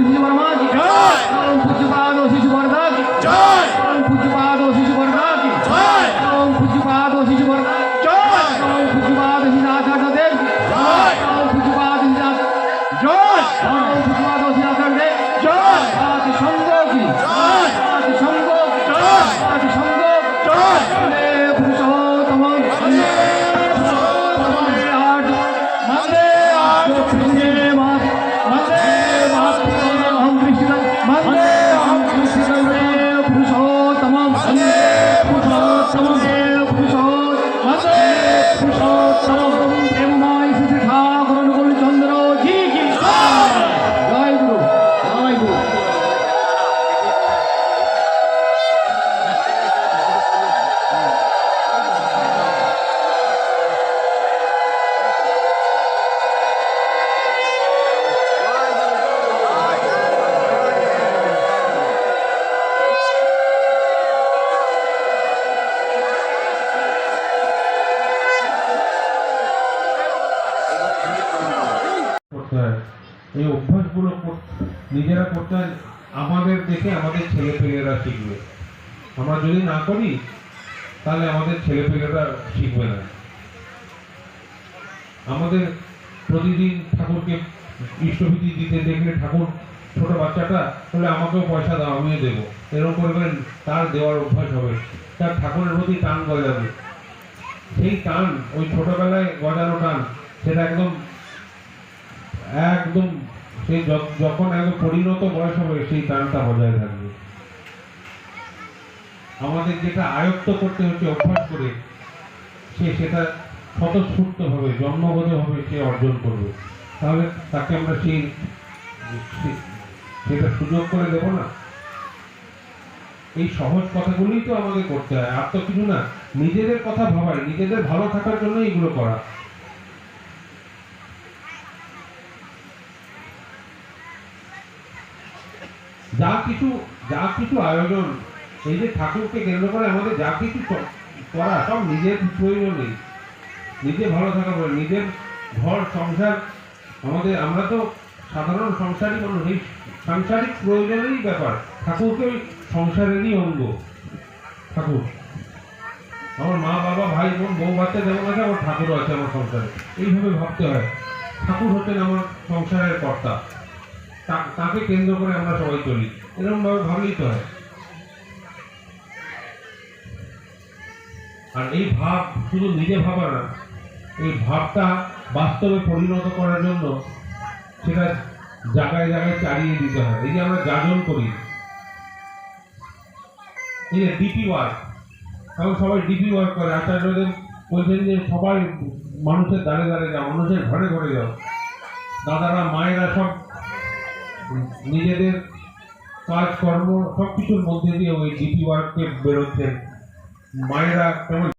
আছে আমাকে হয় এই অভ্যাসগুলো নিজেরা করতে আমাদের দেখে আমাদের ছেলে পেলেরা শিখবে। আমরা যদি না করি, তাহলে আমাদের ছেলে পেলেরা শিখবে না। আমাদের প্রতিদিন ঠাকুরকে ইষ্টভীতি দিতে দেখলে ঠাকুর, ছোট বাচ্চাটা, বলে, আমাকেও পয়সা দাও, আমিও দেবো। এরকম করবেন তার দেওয়ার অভ্যাস হবে। তার ঠাকুরের প্রতি টান গজাবে। সেই টান, ওই ছোটবেলায় গজানো টান, সেটা একদম একদম। সেই যখন একদম পরিণত বয়স হবে, সেই টানটা বজায় থাকবে। আমাদের যেটা আয়ত্ত করতে হচ্ছে, অভ্যাস করে, সে সেটা স্বতঃস্ফূর্তভাবে জন্মগতভাবে সে অর্জন করবে। তাহলে তাকে আমরা সেই সেটা সুযোগ করে দেব না। এই সহজ কথাগুলোই তো আমাদের করতে হয়। আর তো কিছু না, নিজেদের কথা ভাবাই নিজেদের ভালো থাকার জন্য এগুলো করা। যা কিছু যা কিছু আয়োজন এই যে ঠাকুরকে কেন্দ্র করে আমাদের যা কিছু করা, সব নিজের প্রয়োজনে নিজে ভালো থাকা বলে নিজের ঘর, সংসার, আমাদের, আমরা তো সাধারণ সংসারী মানুষ, এই সাংসারিক প্রয়োজনেরই ব্যাপার। ঠাকুরকে ওই সংসারেরই অঙ্গ। ঠাকুর। আমার মা, বাবা, ভাই, বোন, বউ, বাচ্চা যেমন আছে, আমার ঠাকুরও আছে আমার সংসারে। এইভাবে ভাবতে হয়। ঠাকুর হচ্ছেন আমার সংসারের কর্তা। তাকে কেন্দ্র করে আমরা সবাই চলি। এরকম ভাবে ভাবলেই তো হয়। আর এই ভাব শুধু নিজে ভাবা না, এই ভাবটা বাস্তবে পরিণত করার জন্য সেটা জায়গায় জায়গায় চালিয়ে দিতে হয়। এই যে আমরা যাজন করি, এই যে ডিপি ওয়ার্ক এখন সবাই ডিপি ওয়ার্ক করে। আচার্যদের বলছেন যে সবাই মানুষের দাঁড়ে দাঁড়ে যাও, মানুষের ঘরে ঘরে যাও। দাদারা, মায়েরা সব নিজেদের কাজকর্ম সব কিছুর মধ্যে দিয়ে ওই জিপি ওয়ার্ককে বেরোচ্ছেন মায়েরা কেমন